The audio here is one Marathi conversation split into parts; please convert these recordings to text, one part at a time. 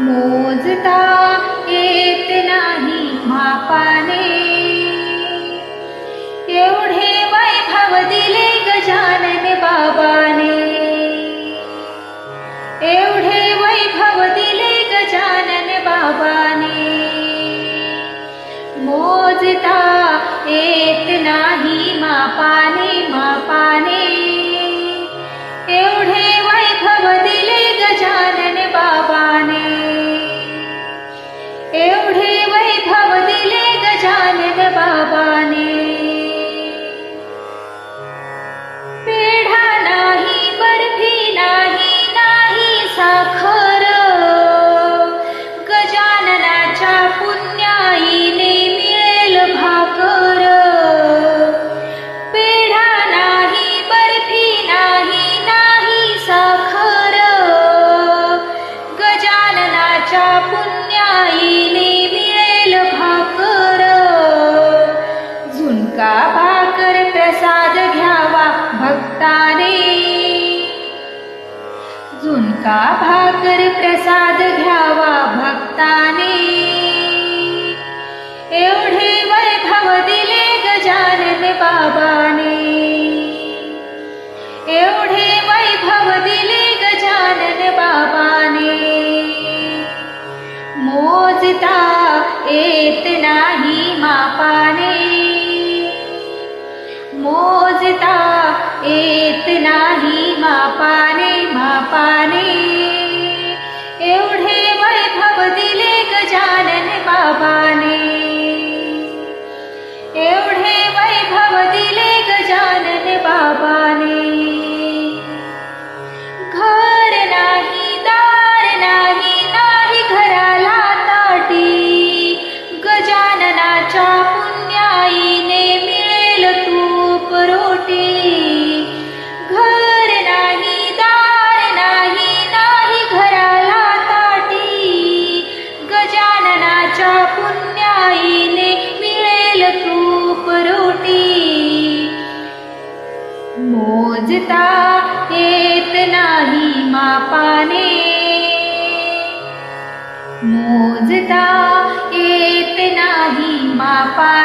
मोजता येत नाही मापाने. एवढे वैभव दिले गजानन बाबाने. एवढे वैभव दिले गजानन बाबाने. मोजता येत नाही मापाने मापाने. भक्ताने. झुणका भाकर प्रसाद घ्यावा भक्ताने. एवढे वैभव दिले गजानन बाबाने. एवढे वैभव दिले गजानन बाबाने. मोजता येत नाही मापाने. मोजता येत नाही मापाने मापाने. एवढे वैभव दिले गजानन बाबाने. तूप रोटी। मोजता येत नाही मापाने। मोजता येत नाही मापाने।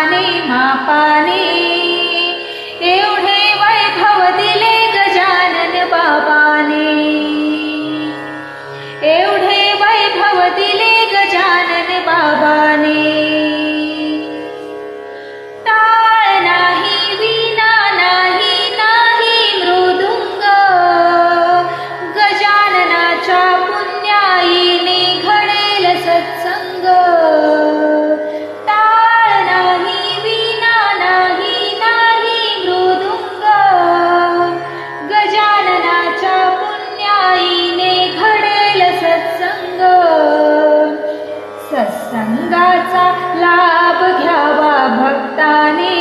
याचा लाभ घ्यावा भक्ताने.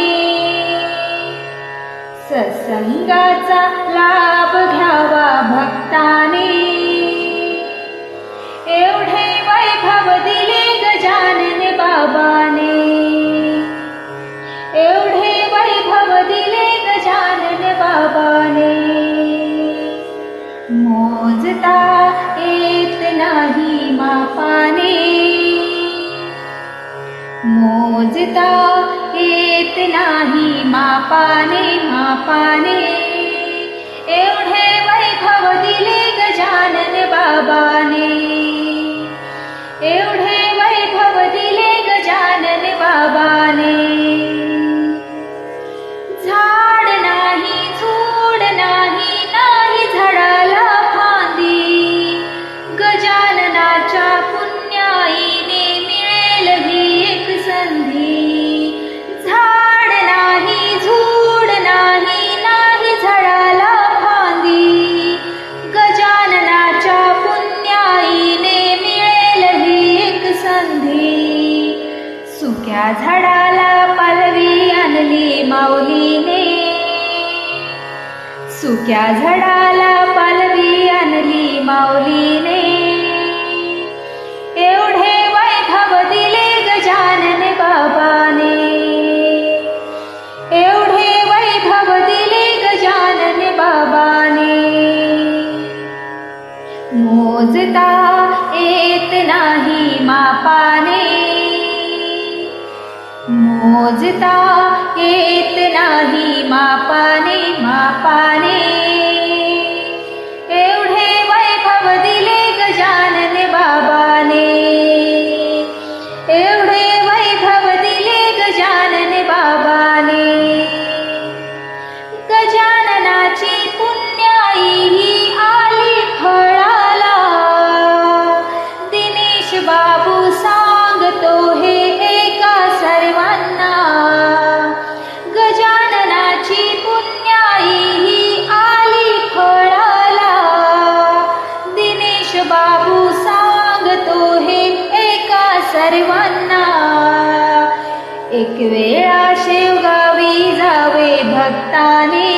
सत्संगाचा लाभ घ्यावा भक्ताने. नाही मापाने मापाने एवढे वैभव दिले गजानन बाबाने. एवढे त्या झाडाला पालवी आणली माऊलीने. सुक्या झाडाला पालवी आणली माऊलीने. एवढे वैभव दिले गजानन बाबाने. एवढे वैभव दिले गजानन बाबाने. मोजता येत नाही मापाने. मोजता येत नाही मापाने मापाने. सर्वांना. एक वेळा शेवगावी जावे भक्ताने.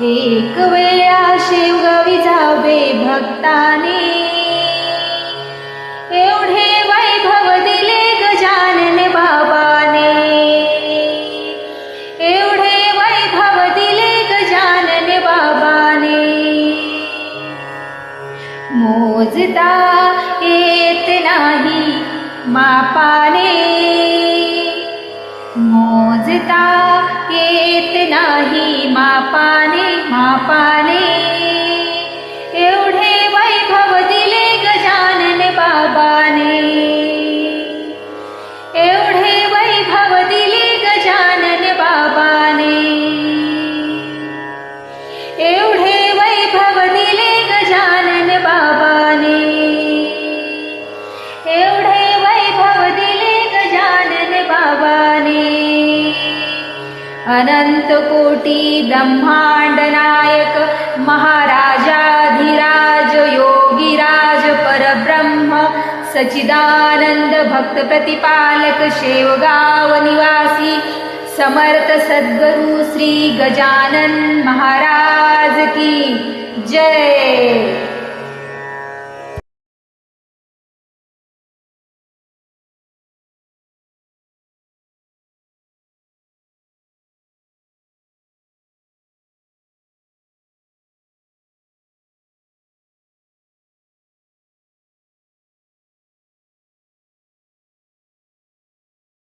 एक वेळा शेवगावी जावे भक्ताने. नाही मापाने मापाने अनन्त कोटि महाराजाधिराज योगिराज परब्रह्म सचिदानन्द भक्तप्रतिपालक निवासी समर्थ सद्गुरु श्री गजानन महाराज की जय।